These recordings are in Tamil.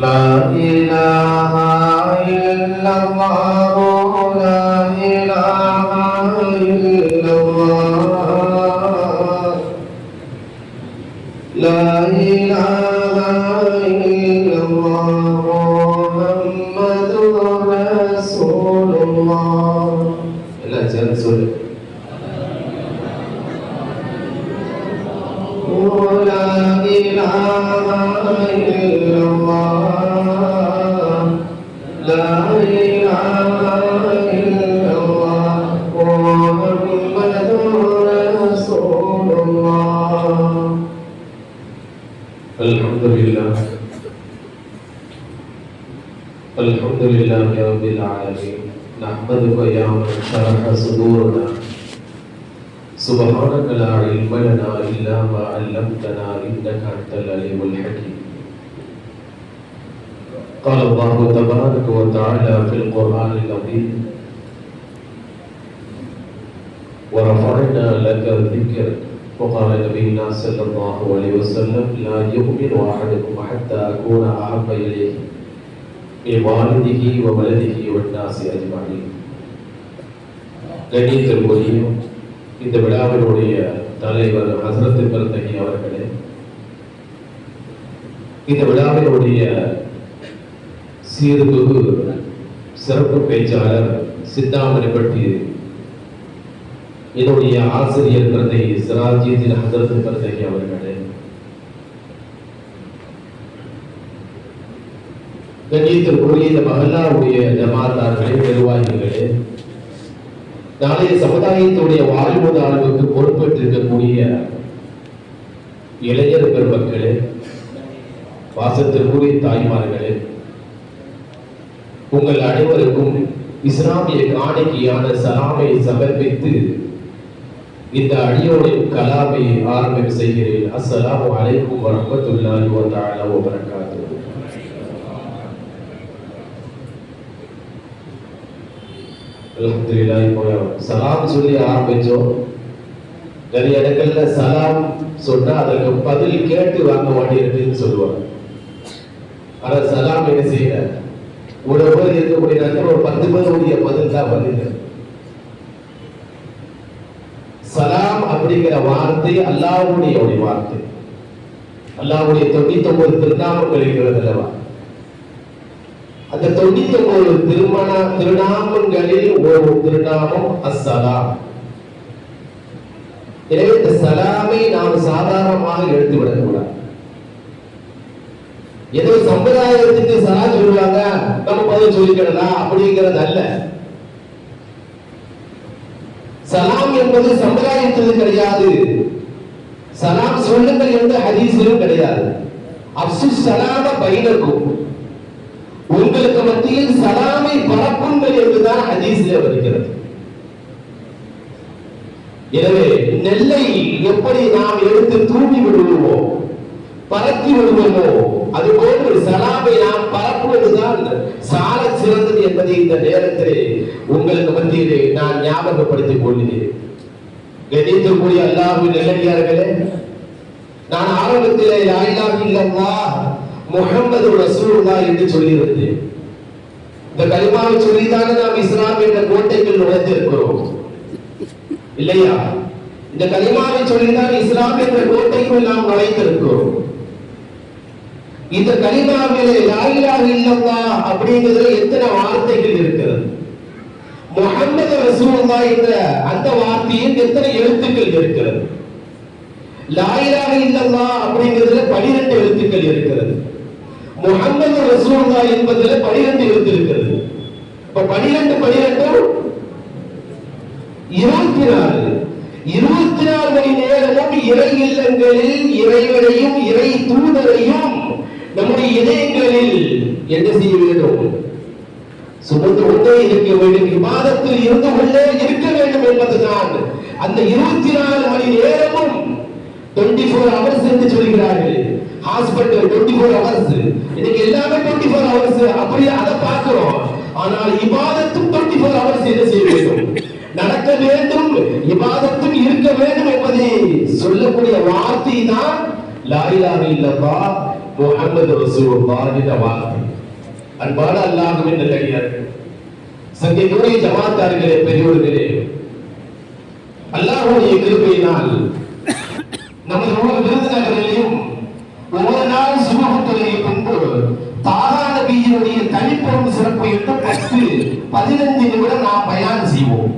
لا إله إلا الله لا إله إلا الله. لا إله إلا الله محمد رسول الله. إلى جنسل لا إله إلا الله. الحمد لله الحمد لله رب العالمين نحمدك يا من شرح صدورنا سبحانك لا علم لنا إلا ما علمتنا إنك أنت العليم الحكيم قال الله تبارك وتعالى في القرآن العظيم ورفعنا لك ذكرك وقال نبينا صلى الله عليه وسلم لا يؤمن أحدكم حتى أكون أحب إليه من والده وولده والناس أجمعين கண்ணியத்திற்குரிய இந்த விழாவினுடைய தலைவர் ஹசரத் பெருந்தகி அவர்களே இந்த விழாவினுடைய சீர்தொகு சிறப்பு பேச்சாளர் சித்தாமணி பற்றி. இதனுடைய ஆசிரியர் பெருந்தகி சிராஜித்தின் ஹசரத் பெருந்தகி அவர்களே. கண்ணியத்திற்குரிய இந்த மகல்லாவுடைய ஜமாத்தார்களே நிர்வாகிகளே. நாளைய சமுதாயத்துடைய வாழ்வுதாழ்வுக்கு பொறுப்பேற்றிருக்கக்கூடிய இளைஞர் பெருமக்களே வாசத்திற்குரிய தாய்மார்களே உங்கள் அனைவருக்கும் இஸ்லாமிய காணிக்கையான சலாமை சமர்ப்பித்து இந்த அடியோரின் கலாமை ஆரம்பம் செய்கிறேன். அஸ்ஸலாமு அலைக்கும் வரஹ்மத்துல்லாஹி வ தஆலா வ பரகாத்துஹு சலாம் சொல்லி ஆரம்பிச்சோம். நிறைய இடங்கள்ல சலாம் சொன்னா அதற்கு பதில் கேட்டு வாங்க மாட்டேங்குதுன்னு சொல்லுவாங்க. ஆனா சலாம் என்ன செய்யற ஒரு பேர் இருக்கக்கூடிய நேரத்தில் ஒரு பத்து பேருடைய பதில் தான் பதில் சலாம் அப்படிங்கிற வார்த்தை அல்லாவுடைய ஒரு வார்த்தை. அல்லாவுடைய தொண்ணூத்தி ஒன்பது திருநாமங்கள் இருக்கிறது அல்லவா? அந்த தொண்ணூத்தி ஒன்பது திருமண திருநாமங்களில் ஒரு திருநாமம் அஸ்ஸலாம் எனவே இந்த சலாமை நாம் சாதாரணமாக எடுத்து விடக்கூடாது. ஏதோ சம்பிரதாயத்துக்கு சலா சொல்லுவாங்க. நம்ம பதில் சொல்லிக்கிடலாம் அப்படிங்கிறது அல்ல. சலாம் என்பது சம்பிரதாயத்தில் கிடையாது. சலாம் சொல்லுங்கள் என்ற ஹதீஸிலும் கிடையாது. அப்சு சலாம பைனக்கும் உங்களுக்கு மத்தியில் சலாமை பரப்புங்கள் என்றுதான் ஹதீஸில் வருகிறது. எனவே நெல்லை எப்படி நாம் எடுத்து தூண்டி விடுவோமோ பரத்தி விடுவோமோ அது போன்று சலாமை நாம் பரப்புவதுதான் சால சிறந்தது என்பதை இந்த நேரத்திலே உங்களுக்கு மத்தியிலே நான் ஞாபகப்படுத்திக் கொள்கிறேன். கணித்திற்குரிய அல்லாஹ்வின் நல்லடியார்களே நான் ஆரம்பத்திலே லாயிலா இல்லல்லா முகமது ரசூல்லா என்று சொல்லியிருந்தேன். இந்த கலிமாவை சொல்லிதான் நாம் இஸ்லாம் என்ற கோட்டைக்குள் நுழைந்திருக்கிறோம். இல்லையா? இந்த கலிமாவை சொல்லிதான் இஸ்லாம் என்ற கோட்டைக்குள் நாம் நுழைந்திருக்கிறோம். இந்த கலிமாவிலே லா இலாஹ இல்லல்லாஹ் அப்படிங்கிறதுல எத்தனை வார்த்தைகள் இருக்கிறது? முஹம்மது ரசூலுல்லாஹ் என்ற அந்த வார்த்தையில் எத்தனை எழுத்துக்கள் இருக்கிறது? லா இலாஹ இல்லல்லாஹ் அப்படிங்கிறதுல 12 எழுத்துக்கள் இருக்கிறது. முஹம்மது ரசூலுல்லாஹ் என்பதுல 12 எழுத்து இருக்கிறது. இப்ப 12 12 இருபத்தி நாலு. இருபத்தி நாலு மணி நேரமும் இறை இல்லங்களில் இறைவனையும் இறை தூதரையும் நம்முடைய இதயங்களில் என்ன செய்ய வேண்டும் சுமந்து கொண்டே இருக்க வேண்டும். விவாதத்தில் இருந்து கொண்டே இருக்க வேண்டும் என்பதுதான். அந்த இருபத்தி நாலு மணி நேரமும் டுவெண்ட்டி ஃபோர் ஹவர்ஸ் என்று சொல்கிறார்கள். ஹாஸ்பிட்டல் டுவெண்ட்டி ஃபோர் ஹவர்ஸ் இன்னைக்கு எல்லாமே டுவெண்ட்டி ஃபோர் ஹவர்ஸ் அப்படியே அதை பார்க்கிறோம். ஆனால் இபாதத்தும் டுவெண்ட்டி ஃபோர் ஹவர்ஸ் என்ன செய்ய வேண்டும்? நடக்க வேண்டும் இபாதத்தும் இருக்க வேண்டும் என்பதை சொல்லக்கூடிய வார்த்தை தான் லா இல்லப்பா. முகமது ரசூலுல்லாஹின் வார்த்தை அன்பான அல்லாஹ்வின் நல்லடியார்கள் சங்கைக்குரிய ஜமாத்தார்களே பெரியோர்களே அல்லாஹ்வுடைய கிருபையினால் நமது ஒவ்வொரு விருதுநகரிலையும் ஒவ்வொரு நாள் சுமூகத்துறையை கொண்டு தாராள பீஜனுடைய தனிப்பெரும் சிறப்பு என்று பத்து பதினைந்து நிமிடம் நாம் பயணம் செய்வோம்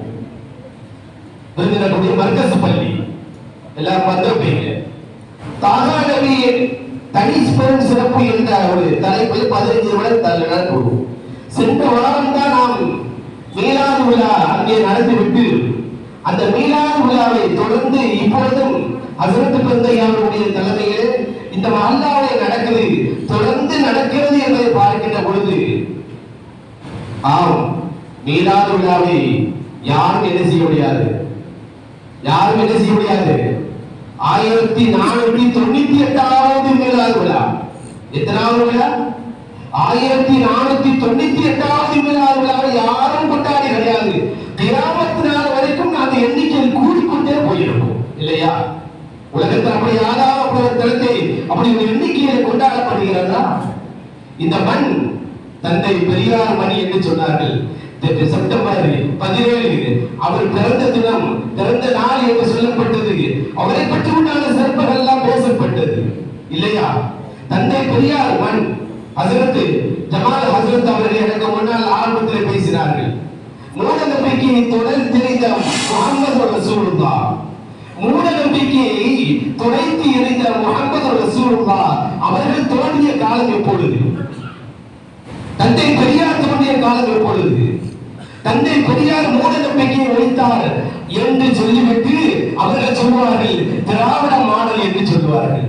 விருதுநகருடைய மர்கசு பள்ளி எல்லாரும் வந்திருப்பீங்க தாரா நபியின் தனிஸ்பெரும் சிறப்பு என்ற ஒரு தலைப்பில் பதினைந்து நிமிடம் தள்ள போடுவோம் சென்ற வாரம் தான் நாம் மீளாது விழா அங்கே நடந்துவிட்டு அந்த மீளாது விழாவை தொடர்ந்து இப்பொழுதும் ஹசரத் பெருந்தையாருடைய தலைமையில் இந்த மல்லாவை நடக்குது தொடர்ந்து நடக்கிறது என்பதை பார்க்கின்ற பொழுது ஆம் மீளாது விழாவை யாரும் என்ன செய்ய முடியாது? யாரும் என்ன செய்ய முடியாது? ஆயிரத்தி நானூத்தி தொண்ணூத்தி எட்டாவது மீளாது விழா. எத்தனாவது விழா? ஆயிரத்தி நானூத்தி தொண்ணூத்தி எட்டாவது மீளாது விழாவை யாரும் கொண்டாடி கிடையாது. கிராமத்து நாள் வரைக்கும் அந்த எண்ணிக்கையில் கூடிக்கொண்டே போயிருக்கும். இல்லையா? உலகத்தில் அப்படி யாராவது தளத்தை அப்படி ஒரு எண்ணிக்கையில கொண்டாடப்படுகிறதா? இந்த மண் தந்தை பெரியார் மணி என்று சொன்னார்கள். செப்டம்பர் பதினேழு அவர் பிறந்த தினம் பிறந்த நாள் என்று சொல்லப்பட்டது. அவரை பற்றி உண்டான சிறப்புகள் எல்லாம் பேசப்பட்டது. இல்லையா? தந்தை பெரியார் மண் ஹசரத் ஜமால் ஹசரத் அவர்கள் எனக்கு முன்னால் ஆரம்பத்தில் பேசினார்கள். மூட நம்பிக்கையை தொடர் தெரிந்த முகமது ரசூலுல்லா மூட நம்பிக்கையை துடைத்து எறிந்த முகமது ரசூலுல்லா அவர்கள் தோன்றிய காலம் எப்பொழுது? தந்தை பெரியார் தோன்றிய காலம் எப்பொழுது? தந்தை பெரியார் மூட நம்பிக்கையை வைத்தார் என்று சொல்லிவிட்டு அவர்கள் சொல்வார்கள் திராவிட மாடல் என்று சொல்வார்கள்.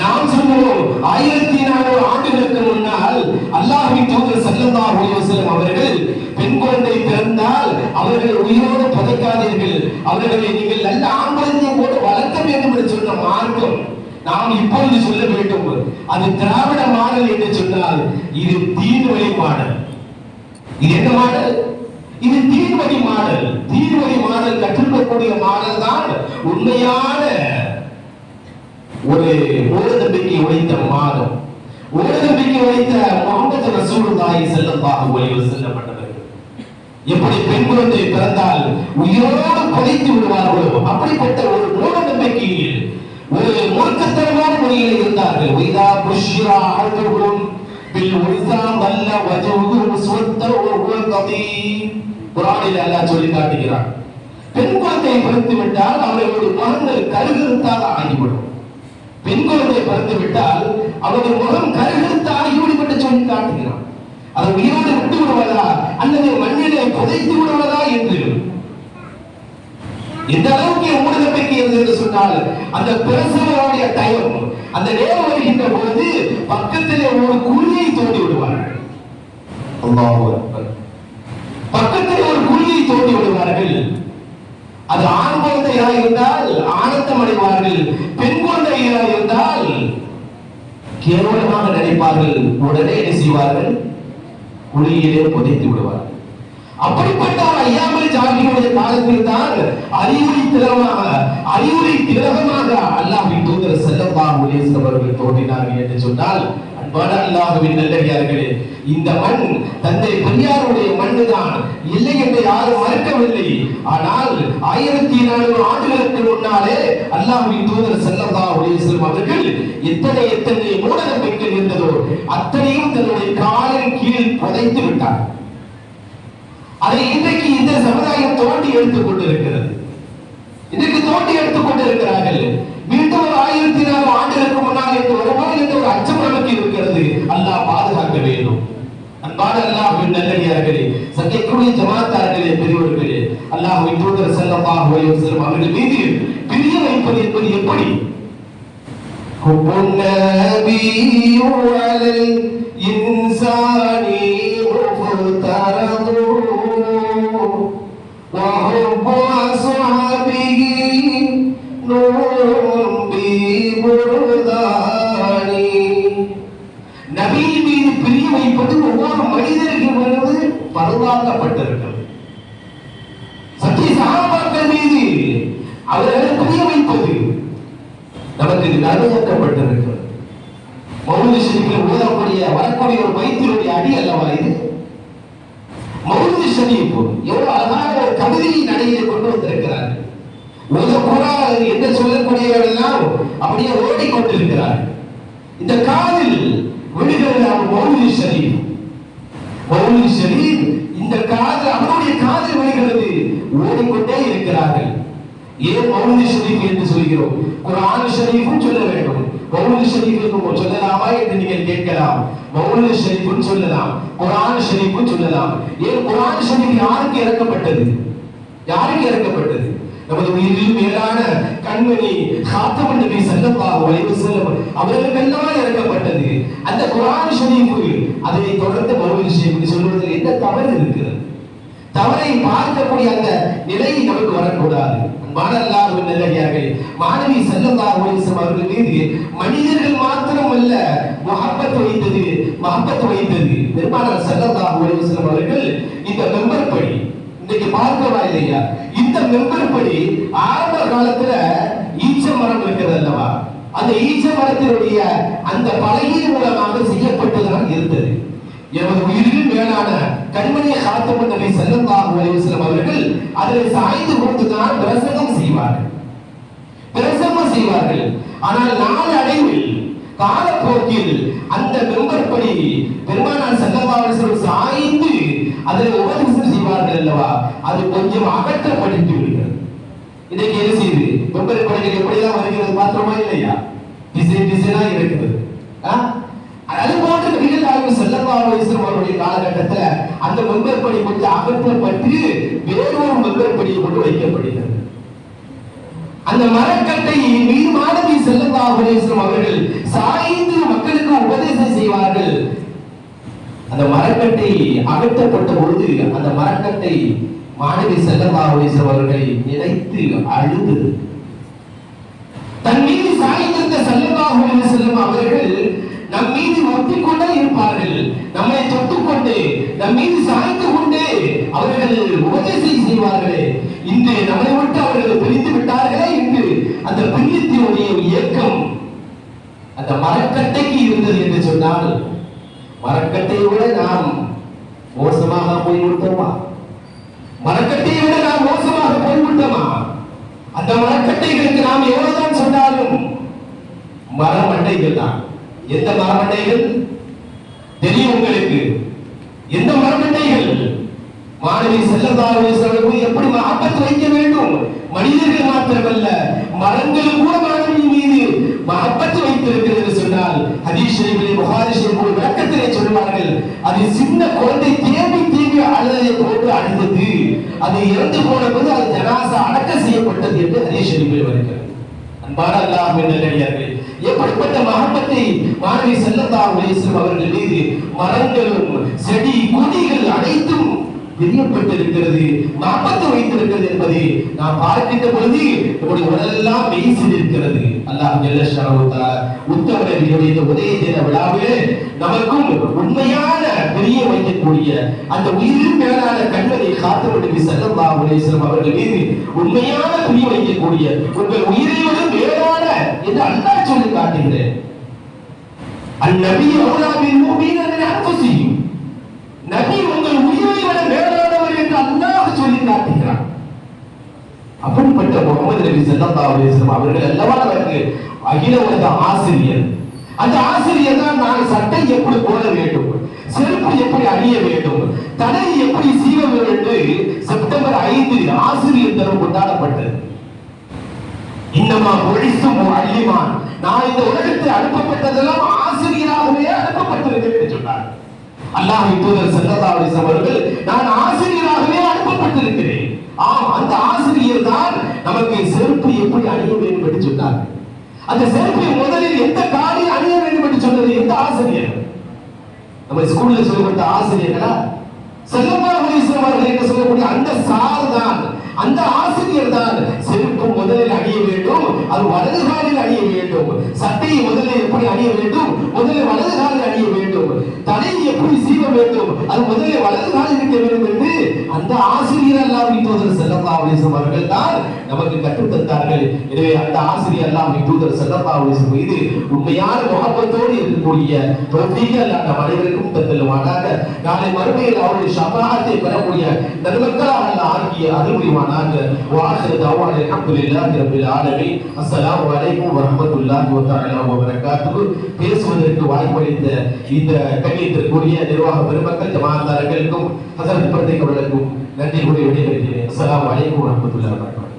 நாம் சொல்லுவோம் ஆயிரத்தி நானூறு ஆண்டுகளுக்கு முன்னால் அல்லாஹ்வின் தூதர் ஸல்லல்லாஹு அலைஹி அவர்கள் பெண் குழந்தை பிறந்தால் அவர்கள் உயிரோடு புதைக்காதீர்கள். அவர்களை நீங்கள் நல்ல ஆண் குழந்தையை போட்டு வளர்க்க வேண்டும் என்று சொன்ன மார்க்கம் நாம் இப்பொழுது சொல்ல வேண்டும். அது திராவிட மாடல் என்று சொன்னால் இது தீன்வழி மாடல். இது என்ன மாடல்? இது தீன்வழி மாடல். தீன்வழி மாடல் கற்றுக்கக்கூடிய மாடல் தான் உண்மையான ஒரு மூட நம்பிக்கை உழைத்த மாதம். மூட நம்பிக்கை உழைத்த முகமது ரசூலுல்லாஹி ஸல்லல்லாஹு அலைஹி வஸல்லம் பண்ணவர்கள் எப்படி பெண் குழந்தை பிறந்தால் உயிரோடு புதைத்து விடுவார்களோ அப்படிப்பட்ட ஒரு மூட நம்பிக்கையில் ஒரு மூர்க்கத்தனமான முறையில் இருந்தார்கள். வைதா புஷ்ரா அஹதுஹும் பில் உன்சா வல்ல வஜஹு முஸ்வத்த வஹுவ கதீம் அல்லாஹ் சொல்லி காட்டுகிறான் பெண் குழந்தையை பிறந்து விட்டால் அவர்களுடைய முகங்கள் கருகிருத்தால் ஆகிவிடும். பெண் குழந்தை பிறந்து விட்டால் அவருடைய முகம் கருகருத்து ஆகிவிடும் என்று சொல்லி காட்டுகிறான் அதை உயிரோடு விட்டு விடுவதா அல்லது மண்ணிலே புதைத்து விடுவதா என்று. எந்த அளவுக்கு மூட சொன்னால் அந்த பிரசவனுடைய டைம் அந்த நேரம் வருகின்ற பொழுது பக்கத்திலே ஒரு குழியை தோண்டி விடுவார்கள். பக்கத்திலே ஒரு குழியை தோண்டி விடுவார்கள். அது ஆண் குழந்தையாக இருந்தால் ஆனந்தம் அடைவார்கள். பெண் குழந்தையாக இருந்தால் கேவலமாக நினைப்பார்கள். உடனே என்ன செய்வார்கள்? குழியிலே புதைத்து விடுவார்கள். அப்படிப்பட்ட ஒரு ஐயாமல் ஜாகியுடைய காலத்தில் தான் அறிவுரை திலகமாக அறிவுரை திலகமாக அல்லாஹ்வின் தூதர் செல்லல்லாஹு அலைஹி அவர்கள் தோன்றினார்கள் என்று சொன்னால் அன்பான அல்லாஹ்வின் நல்லடியார்களே இந்த மண் தந்தை பெரியாருடைய மண்ணுதான். இல்லை என்று யாரும் மறுக்கவில்லை. ஆனால் ஆயிரத்தி நானூறு ஆண்டுகளுக்கு முன்னாலே அல்லாஹ்வின் தூதர் செல்லல்லாஹு அலைஹி அவர்கள் எத்தனை எத்தனை மூட நம்பிக்கை இருந்ததோ அத்தனையும் தன்னுடைய காலின் கீழ் புதைத்து விட்டார் அதை இன்றைக்கு இந்த சமுதாயம் தோண்டி எடுத்துக் கொண்டிருக்கிறது இன்றைக்கு தோண்டி எடுத்துக் கொண்டிருக்கிறார்கள் மீண்டும் ஒரு ஆயிரத்தி நாலு ஆண்டுகளுக்கு முன்னால் என்று வருவோம் என்ற ஒரு அச்சம் நமக்கு இருக்கிறது அல்லாஹ் பாதுகாக்க வேண்டும் அன்பான அல்லாஹ்வின் நல்லடியார்களே சங்கைக்குரிய ஜமாத்தார்களே பெரியவர்களே அல்லாஹ்வின் தூதர் ஸல்லல்லாஹு அலைஹி வஸல்லம் அவர்கள் மீது பிரிய வைப்பது என்பது எப்படி حب النبي على பரவாக்கப்பட்டிருக்கிறது சத்திய சகாபாக்கள் மீது அவர்களை பிரிய வைப்பது நமக்கு நிறைவேற்றப்பட்டிருக்கிறது மௌலி ஷரீஃபில் ஓதக்கூடிய வரக்கூடிய ஒரு வைத்தியருடைய அடி அல்லவா இது மௌலி ஷரீஃப் எவ்வளவு அப்படியே ஓடிக்கொண்டிருக்கிறார் இந்த காதில் விழுகிறது அவர் மௌலி மௌலி இந்த காது அவருடைய காதில் விழுகிறது ஓடிக்கொண்டே இருக்கிறார்கள். ஏன் மௌலி ஷரீப் என்று சொல்கிறோம்? குரான் ஷரீஃபும் சொல்ல வேண்டும். மௌலி ஷரீஃபுக்கும் சொல்லலாமா என்று நீங்கள் கேட்கலாம். மௌலி ஷரீஃபும் சொல்லலாம். குரான் ஷரீஃபும் சொல்லலாம். ஏன் குரான் ஷரீஃப் யாருக்கு இறக்கப்பட்டது? யாருக்கு இறக்கப்பட்டது? நமது உயிரிலும் மேலான கண்மணி காத்தமன் நபி ஸல்லல்லாஹு அலைஹி வஸல்லம் அவர்களுக்கெல்லாம் இறக்கப்பட்டது. அந்த குர்ஆன் ஷரீஃபு அதை தொடர்ந்து மறு விஷயம் சொல்வதில் என்ன தவறு இருக்கிறது? தவறை பார்க்கக்கூடிய அந்த நிலை நமக்கு வரக்கூடாது. அன்பான அல்லாஹ்வின் மாணவி ஸல்லல்லாஹு அலைஹி வஸல்லம் அவர்கள் மீது மனிதர்கள் மாத்திரம் அல்ல முஹப்பத் வைத்தது மஹப்பத் வைத்தது. பெருமானார் ஸல்லல்லாஹு அலைஹி வஸல்லம் அவர்கள் இந்த மெம்பர் படி இன்னைக்கு பார்க்கவா இல்லையா? இந்த மெம்பர் படி ஆரம்ப காலத்துல ஈச்ச மரம் இருக்கிறது அல்லவா? அந்த ஈச்ச மரத்தினுடைய அந்த பலகையின் மூலமாக செய்யப்பட்டதுதான் இருந்தது. எமது உயிரில் மேலான கண்மணியை காத்தமன் நபி ஸல்லல்லாஹு அலைஹி வஸல்லம் அவர்கள் அதில் சாய்ந்து கொடுத்துதான் பிரசங்கம் செய்வார்கள். பிரசங்கம் செய்வார்கள். ஆனால் நாள் அடைவில் காலப்போக்கில் அந்த மெம்பர் படி பெருமானார் ஸல்லல்லாஹு அலைஹி வஸல்லம் சாய்ந்து அதில் உபதேசம் அது கொஞ்சம் அகற்றப்பட்டு விடுகிறது இன்னைக்கு என்ன செய்யுது? மெம்பர் படைகள் எப்படியெல்லாம் வருகிறது மாத்திரமா இல்லையா? திசை டிசைனா இருக்குது அது போன்ற நபிகள் நாயகம் ஸல்லல்லாஹு அவருடைய காலகட்டத்துல அந்த மெம்பர் கொஞ்சம் அகற்றப்பட்டு வேறொரு மெம்பர் படியை கொண்டு வைக்கப்படுகிறது. அந்த மரக்கட்டை மீது மாணவி ஸல்லல்லாஹு அவர்கள் சாய்ந்து மக்களுக்கு உபதேசம் செய்வார்கள். அந்த மரக்கட்டை அகற்றப்பட்ட பொழுது அந்த மரக்கட்டை மாணவி ஸல்லல்லாஹு அவர்களை நினைத்து அழுது தன் மீது சாய்ந்திருந்த செல்லமாக செல்லும் அவர்கள் நம் மீது ஒட்டிக்கொண்டே இருப்பார்கள். நம்மை தொட்டுக்கொண்டு நம் மீது சாய்ந்து கொண்டே அவர்கள் உபதேசம் செய்வார்களே. இன்று நம்மை விட்டு அவர்கள் பிரிந்து விட்டார்களே என்று அந்த பிரியத்தினுடைய இயக்கம் அந்த மரக்கட்டைக்கு இருந்தது என்று சொன்னால் மரக்கட்டையை விட நாம் மோசமாக போய்விட்டோமா? மரக்கட்டையை விட நாம் மோசமாக போய்விட்டோமா? அந்த மரக்கட்டைகளுக்கு நாம் எவ்வளவுதான் சொன்னாலும் மரமட்டைகள் தான். எந்த மரமட்டைகள் தெரியும் உங்களுக்கு. எந்த மரமட்டைகள் மாணவி செல்லதாரர்களுக்கு எப்படி ஆபத்து வைக்க வேண்டும்? மனிதர்கள் மாத்திரமல்ல மரங்கள் கூட மாணவி மீது மகப்பத்து வைத்திருக்கிறது என்று சொன்னால் ஹதீஷ் புகார் அது சின்ன குழந்தை தேம்பி தேம்பி அழுதை போட்டு அழுதது. அது இறந்து போன போது அது ஜனாசா அடக்க செய்யப்பட்டது என்று ஹரீஷ் ஷரீஃபில் வருகிறது. அன்பான அல்லாஹ் நல்லடியார்கள் எப்படிப்பட்ட மகப்பத்தை மாணவி செல்லத்தா அவர்கள் மீது மரங்களும் செடி கொடிகள் அனைத்தும் விரியப்பட்டிருக்கிறது மகப்பத்து வைத்திருக்கிறது என்பதை நாம் பார்க்கின்ற பொழுது நம்முடைய உடலெல்லாம் மெய்சில் இருக்கிறது அல்லாஹ் ஜல்ல ஷானஹு உத்தம நபியுடைய இந்த உதய தின விழாவிலே நமக்கும் உண்மையான பெரிய வைக்கக்கூடிய அந்த உயிரின் மேலான கண்களை காத்து கொண்டு ஸல்லல்லாஹு அலைஹி அவர்கள் மீது உண்மையான பிரிய வைக்கக்கூடிய உங்கள் உயிரை மேலான என்று அண்ணா சொல்லி காட்டுகிறேன். அந்நபி அவுலா பில் அன்பு செய்யும் நபி உங்கள் உயிரை விட மேலானவர் என்று அல்லாஹ் சொல்லி காட்டுகிறார். அப்படிப்பட்ட முகமது நபி ஸல்லல்லாஹு அலைஹி அவர்கள் அல்லவா நமக்கு அகில உலக ஆசிரியர். அந்த ஆசிரியர் தான் நான் சட்டை எப்படி போட வேண்டும் செருப்பு எப்படி அணிய வேண்டும் தலை எப்படி சீவ வேண்டும் என்று செப்டம்பர் ஐந்து ஆசிரியர் தரம் கொண்டாடப்பட்டது. இன்னமா ஒழிசும் அள்ளிமான் நான் இந்த உலகத்தில் அனுப்பப்பட்டதெல்லாம் ஆசிரியராகவே அனுப்பப்பட்டிருக்கிறேன் என்று சொன்னார் அல்லாஹ் தூதர் ஸல்லல்லாஹு அலைஹி அவர்கள் நான் ஆசிரியராகவே அனுப்பப்பட்டிருக்கிறேன். ஆம் அந்த ஆசிரியர் தான் நமக்கு செருப்பு எப்படி அணிய வேண்டும் என்று சொன்னார். அந்த செருப்பை முதலில் எந்த காலில் அணிய வேண்டும் என்று சொன்னது எந்த ஆசிரியர்? நம்ம ஸ்கூல்ல சொல்லப்பட்ட ஆசிரியர்களா? ஸல்லல்லாஹு அலைஹி அவர்கள் என்று சொல்லக்கூடிய அந்த சார் தான். அந்த ஆசிரியர் தான் செருப்பு முதலில் அணிய வேண்டும் அது வலது காலில் அணிய வேண்டும். சட்டையை முதலில் எப்படி அணிய வேண்டும்? முதலில் வலது காலில் அணிய வேண்டும். தலையை எப்படி சீவ வேண்டும்? அது முதலில் வலது காலில் இருக்க வேண்டும் என்று அந்த ஆசிரியர் அல்லாஹ் தூதர் ஸல்லல்லாஹு அலைஹி அவர்கள் தான் நமக்கு கற்றுத் தந்தார்கள் எனவே அந்த ஆசிரியர் அல்லாஹ் தூதர் ஸல்லல்லாஹு அலைஹி மீது உண்மையான முகப்பத்தோடு இருக்கக்கூடிய தௌஃபீக் அல்லாஹ் நம் அனைவருக்கும் தந்தல்வானாக நாளை மறுமையில் அவருடைய சபாகத்தை பெறக்கூடிய நன்மக்களாக அல்லாஹ் ஆக்கிய அருள் புரிவானாக வாஹிரு தஅவானா அல்ஹம்துலில்லாஹி ரப்பில் ஆலமீன் அஸ்ஸலாமு அலைக்கும் வரஹ்மத்துல்லாஹி வ தஆலா வ பரகாத்துஹு பேசுவதற்கு வாய்ப்பளித்த இந்த கண்ணியத்திற்குரிய நிர்வாக பெருமக்கள் ஜமாத்தார்களுக்கும் ஹசரத் பிரதேக் அவர்களுக்கும் நன்றி கூறி விடைபெறுகிறேன். அஸ்லாம் வலைக்கும் வரஹ்மத்துல்லாஹி வ